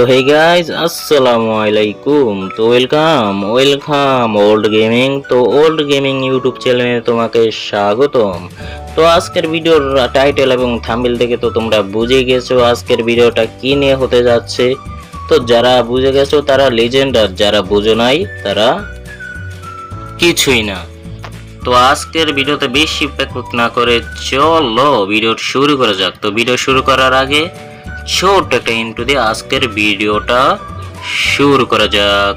তো hey guys আসসালামু আলাইকুম তো ওয়েলকাম ওয়েলকাম ওল্ড গেমিং তো ওল্ড গেমিং ইউটিউব চ্যানেলে তোমাকে স্বাগতম। তো আজকের ভিডিওর টাইটেল এবং থাম্বনেল দেখে তো তোমরা বুঝে গেছো আজকের ভিডিওটা কি নিয়ে হতে যাচ্ছে। তো যারা বুঝে গেছো, তারা লেজেন্ড আর যারা বুঝো নাই, তারা কিছুই না। তো আজকের ভিডিওতে বেশি প্যাকুক না করে চলো ভিডিও শুরু করা যাক। তো ভিডিও শুরু করার আগে একটা ইন্টু দিয়ে আজকের ভিডিওটা শুরু করা যাক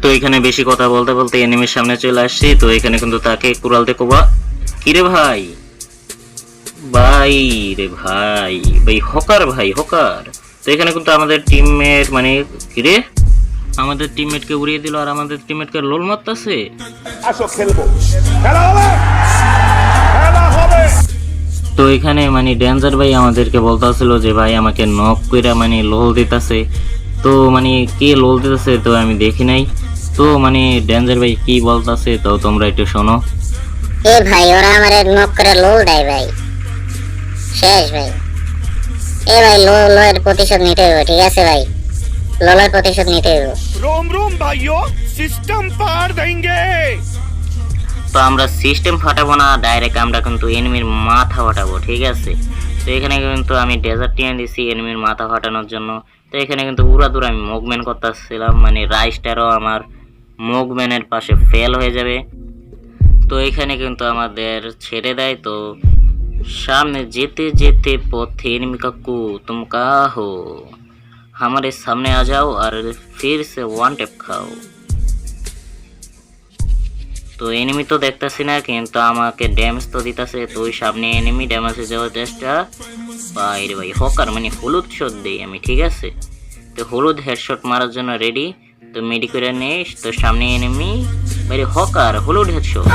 তো এখানে বেশি কথা বলতে বলতে এনিমির সামনে চলে আসছি, তো এখানে কিন্তু তাকে কুড়ালতে কোবা কিরে ভাই? ভাই রে ভাই ভাই হকার ভাই, হকার। তো এখানে কিন্তু আমাদের টিমমেট মানে কিরে? আমাদের টিমমেটকে উড়িয়ে দিল আর আমাদের টিমমেটকে লোল মারতাছে। আসো খেলব। খেলা হবে! খেলা হবে! তো এখানে মানে ড্যান্সার ভাই আমাদেরকে বলতাছিল যে ভাই আমাকে নক কইরা মানে লোল দিতাছে। তো মানে কে লোল দিতেছে তো আমি দেখি নাই। তো মানে ড্যান্সার ভাই কি বলতাছে তো তোমরা একটু শোনো। এ ভাই ওরা আমার নক করে লোল দেয় ভাই। শেষ ভাই। এ ভাই লো লোয়ের প্রতিশোধ নিতে হইব ঠিক আছে ভাই? ললার প্রতিশোধ নিতে এলো। রোম রোম ভাইও সিস্টেম পার দেঙ্গে। তো আমরা সিস্টেম ফাটাবো না ডাইরেক্ট আমরা কিন্তু এনিমির মাথা ফাটাবো ঠিক আছে? তো এখানে কিন্তু আমি ডেজার্ট টিয়ে দিছি এনিমির মাথা ফাটানোর জন্য। তো এখানে কিন্তু উড়াদুর আমি মুভমেন করতেছিলাম মানে রাইসটারও আমার মুভমেনের পাশে ফেল হয়ে যাবে। তো এখানে কিন্তু আমাদের ছেড়ে দেয় তো সামনে যেতে যেতে পথে এনিমিকা কু তুমকা হো हमारे सामने आ जाओ और फिर से वन टेप खाओ তো এনিমি তো দেখতেছি না কিন্তু আমাকে ড্যামেজ তো দিতেছে তো ওই সামনে এনিমি ড্যামেজে যাওয়ার চেষ্টা বাইরে ভাই হকার মানে হলুদ শট দেই আমি ঠিক আছে তো হলুদ হেডশট মারার জন্য রেডি তো মেডি করে নিস তো সামনে এনিমি বাইরে হকার হলুদ হেডশট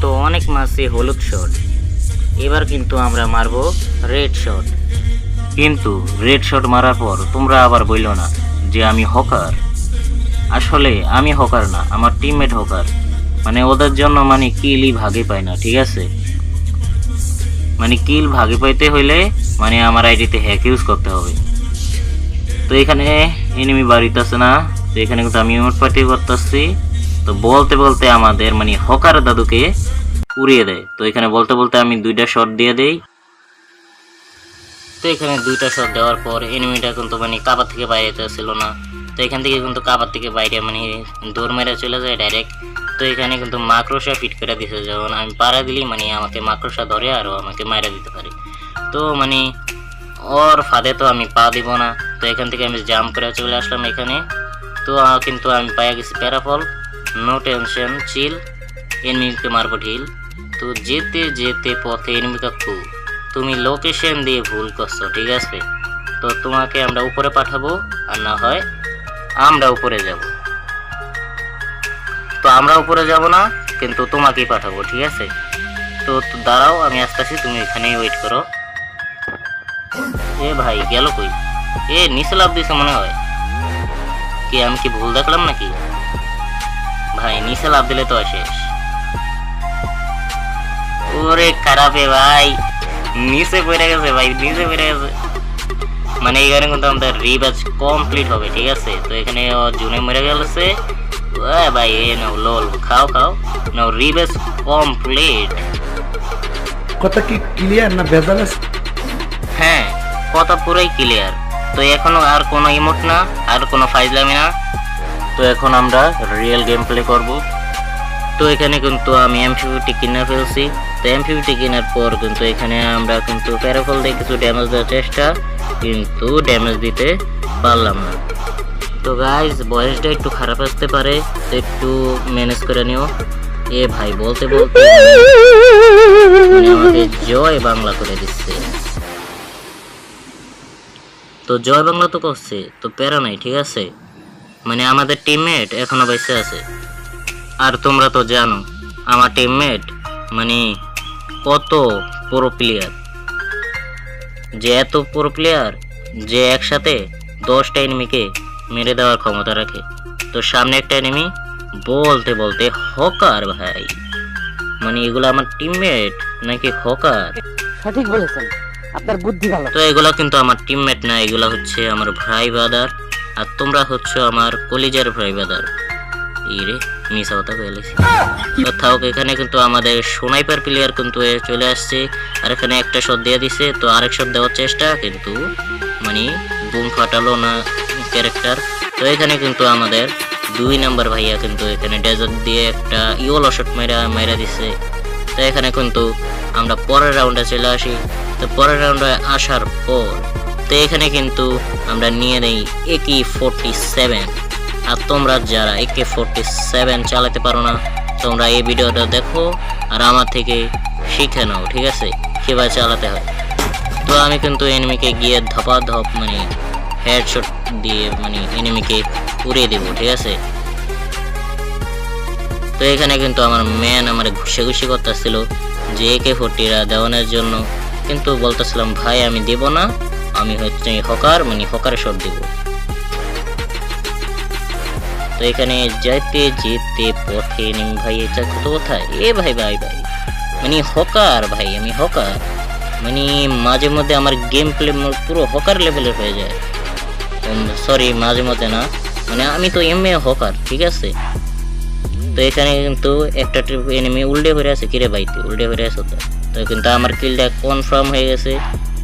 তো অনেক মাসে হলুদ শট এবার কিন্তু আমরা মারবো রেড শট কিন্তু রেড শট মারার পর তোমরা আবার বইলো না যে আমি হকার আসলে আমি হকার না, আমার টিমমেট হকার মানে ওদের জন্য মানে কিলই ভাগে পায় না, ঠিক আছে? মানে কিল ভাগে পাইতে হইলে মানে আমার আইডিতে হ্যাক ইউজ করতে হবে। তো এখানে এনিমি বাড়িতে আছে না, তো এখানে কিন্তু আমি ইমোট পার্টি করতেছি। তো বলতে বলতে আমাদের মানে হকার দাদুকে উড়িয়ে দেয়। তো এখানে বলতে বলতে আমি দুইটা শট দিয়ে দেই। তো এখানে দুইটা শট দেওয়ার পর এনিমিটা কিন্তু মানে কাবার থেকে বাইরে ছিল না। তো এখান থেকে কিন্তু কাবার থেকে বাইরে মানে দৌড় মেরে চলে যায় ডাইরেক্ট তো এখানে কিন্তু মাকড়সা ফিট করে দিছে, যেমন আমি পাড়া দিলি মানে আমাকে মাকড়সা ধরে আরও আমাকে মারা দিতে পারে। তো মানে ওর ফাঁদে তো আমি পা দিব না। তো এখান থেকে আমি জাম্প করে চলে আসলাম এখানে। তো কিন্তু আমি পাইয়া গেছি প্যারাফল নো টেনশন চিল এনিমিকে মারবো ঢিল। তো যেতে যেতে পথে এনিমি কাকু তুমি লোকেশন দিয়ে ভুল করছ, ঠিক আছে? তো তোমাকে আমরা উপরে পাঠাবো, আর না হয় আমরা উপরে যাব। তো আমরা উপরে যাব না, কিন্তু তোমাকেই পাঠাবো, ঠিক আছে? তো দাঁড়াও, আমি আসতেছি, তুমি এখানেই ওয়েট করো। এ ভাই, গেল কই? এ, নিচে লাভ দিছে মনে হয়। কি, আমি কি ভুল দেখলাম নাকি? ভাই, নিচে লাভ দিলে তো শেষ। ওরে খারাপে ভাই। নিচে পড়ে গেছে ভাই নিচে পড়ে গেছে মানে এখানে কিন্তু আমাদের রিবাজ কমপ্লিট হবে ঠিক আছে তো এখানে জুনে মরে গেছে এ ভাই এ নাও লোল খাও খাও নাও রিবাজ কমপ্লিট কথা কি ক্লিয়ার না ভেজাল হ্যাঁ কথা পুরোই ক্লিয়ার তো এখনও আর কোনো ইমোট না আর কোনো ফাইজ ফাইজলামি না তো এখন আমরা রিয়েল গেম প্লে করব তো এখানে কিন্তু আমি এম ফিফটি কিনে ফেলছি তো এম ফিফটি কেনার পর কিন্তু এখানে আমরা কিন্তু প্যারাফল দিয়ে কিছু ড্যামেজ দেওয়ার চেষ্টা কিন্তু ড্যামেজ দিতে পারলাম না। তো গাইজ বয়সটা একটু খারাপ আসতে পারে একটু ম্যানেজ করে নিও। এ ভাই, বলতে বলতে আমাকে জয় বাংলা করে দিচ্ছে। তো জয় বাংলা তো করছে, তো প্যারা নাই, ঠিক আছে? মানে আমাদের টিমমেট এখনও বেঁচে আছে। আর তোমরা তো জানো, আমার টিমমেট মানে কত প্রো প্লেয়ার যে এত প্রো প্লেয়ার যে একসাথে দশটা এনিমিকে মেরে দেওয়ার ক্ষমতা রাখে। তো সামনে একটা এনিমি বলতে বলতে হকার ভাই। মানে এগুলো আমার টিমমেট নাকি হকার? সঠিক বলেছেন। আপনার বুদ্ধি ভালো। তো এগুলো কিন্তু আমার টিমমেট না এগুলো হচ্ছে আমার ভাই বাদার আর তোমরা হচ্ছে আমার কলিজার ভাই বাদার ইরে। মিশা কথা বলেছি তো থাক এখানে কিন্তু আমাদের সোনাইপার প্লেয়ার কিন্তু চলে আসছে। আর এখানে একটা শট দিয়ে দিছে, তো আরেক শট দেওয়ার চেষ্টা, কিন্তু মানে বুম ফাটালো না ক্যারেক্টার তো এখানে কিন্তু আমাদের দুই নাম্বার ভাইয়া কিন্তু এখানে ডেজার্ট দিয়ে একটা ইওলো শট মেরা মেরা দিছে। তো এখানে কিন্তু আমরা পরের রাউন্ডে চলে আসি। তো পরের রাউন্ডে আসার পর, তো এখানে কিন্তু আমরা নিয়ে নেই একি ফোরটি সেভেন আর তোমরা যারা একে ফোরটি সেভেন চালাতে পারো না, তোমরা এই ভিডিওটা দেখো আর আমার থেকে শিখে নাও, ঠিক আছে? কীভাবে চালাতে হয়। তো আমি কিন্তু এনিমিকে গিয়ে ধপা ধপ মানে হেডশট দিয়ে মানে এনিমিকে উড়িয়ে দেবো, ঠিক আছে? তো এখানে কিন্তু আমার ম্যান আমার ঘুষে ঘুষি করতেছিল, যে একে ফোরটিরা দেওয়ানোর জন্য। কিন্তু বলতেছিলাম, ভাই, আমি দেব না, আমি হচ্ছে হকার মানে হকারে শট দেব। তো এখানে যাইতে যেতে পথে নিম ভাই এটা কোথায়? এ ভাই ভাই ভাই। মানে হকার ভাই, আমি হকার। মানে মাঝে মধ্যে আমার গেম প্লে পুরো হকার লেভেলের হয়ে যায়। সরি মাঝে মধ্যে না। মানে আমি তো এম এ হকার, ঠিক আছে? তো এখানে কিন্তু একটা ট্রিপ এনিমি উল্টে ভরে আছে। কিরে ভাই তুই? উল্টে ভরে আছে তো? তো কিন্তু আমার কিলটা কনফার্ম হয়ে গেছে।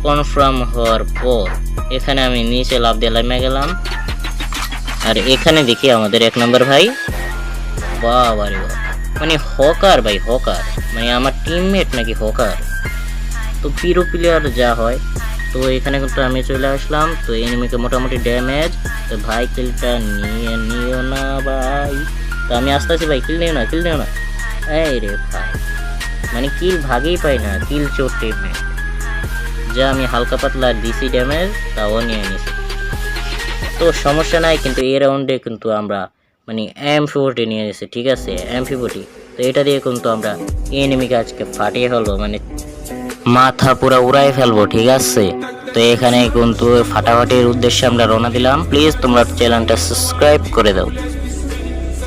কনফার্ম হওয়ার পর এখানে আমি নিচে লাভ দিয়ে লামে গেলাম। আর এখানে দেখি আমাদের এক নম্বর ভাই। বাবা। রে মানে হকার ভাই, হকার। মানে আমার টিমমেট নাকি হকার। তো পিরো প্লেয়ার যা হয়। তো এখানে কিন্তু আমি চলে আসলাম। তো এনিমিকে মোটামুটি ড্যামেজ তো ভাই কিলটা নিয়ে নিও না ভাই। তো আমি আসতে আছি ভাই কিল নিও না কিল নিও না। এই রে ভাই। মানে কিল ভাগেই পাই না। কিল চোর টিমমেট যা আমি হালকা পাতলা ডিসি ড্যামেজ তাও নিয়ে নিয়েছি তো সমস্যা নাই কিন্তু এই রাউন্ডে কিন্তু আমরা মানে এম ফিফটি নিয়ে নিয়েছি ঠিক আছে? এম ফিফটি তো এটা দিয়ে কিন্তু আমরা এনিমিকে আজকে ফাটিয়ে ফেলব মানে মাথা পুরো উড়াই ফেলব ঠিক আছে? তো এখানে কিন্তু ফাটাফাটির উদ্দেশ্যে আমরা রওনা দিলাম। প্লিজ তোমরা চ্যানেলটা সাবস্ক্রাইব করে দাও।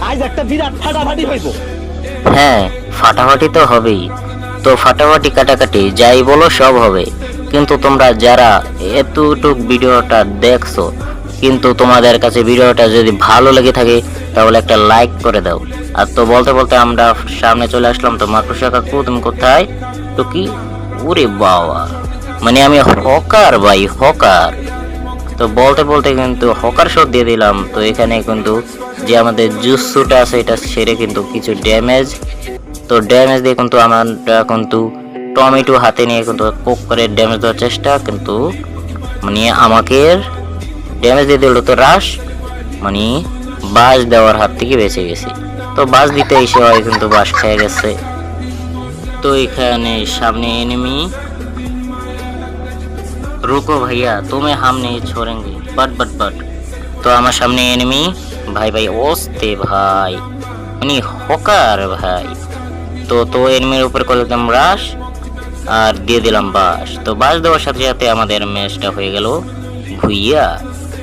আজ একটা বিরাট ফাটাফাটি হইব। হ্যাঁ ফাটাফাটি তো হবেই। তো ফাটাফাটি কাটাকাটি যাই বলো সব হবে। কিন্তু তোমরা যারা এতটুক ভিডিওটা দেখছ কিন্তু তোমাদের কাছে ভিডিওটা যদি ভালো লেগে থাকে, তাহলে একটা লাইক করে দাও। আর তো বলতে বলতে আমরা সামনে চলে আসলাম তো মাকড়সা কাকু তুমি কোথায়? তো কি? ওরে বাবা। মানে আমি হকার ভাই, হকার। তো বলতে বলতে কিন্তু হকার শট দিয়ে দিলাম। তো এখানে কিন্তু যে আমাদের জুসুটা আছে, এটা সেরে কিন্তু কিছু ড্যামেজ তো ড্যামেজ দিয়ে কিন্তু আমরা কিন্তু টমেটো হাতে নিয়ে কিন্তু কোক করে ড্যামেজ দেওয়ার চেষ্টা কিন্তু মানে আমাকে ড্যামেজ দিয়ে দিল তো রাশ মানে বাস দেওয়ার হাত থেকে বেঁচে গেছি। তো বাস দিতে এসে হয় কিন্তু বাস খেয়ে গেছে। তো এখানে সামনে এনেমি রুকো ভাইয়া, তুমি হামনে ছোড়েঙ্গে। But but but. তো আমার সামনে এনেমি ভাই ভাই ওস্তে ভাই। মানে হকার ভাই। তো তো এনিমির উপর করলাম রাশ আর দিয়ে দিলাম বাস তো বাস দেওয়ার সাথে সাথে আমাদের ম্যাচটা হয়ে গেল। ভুইয়া।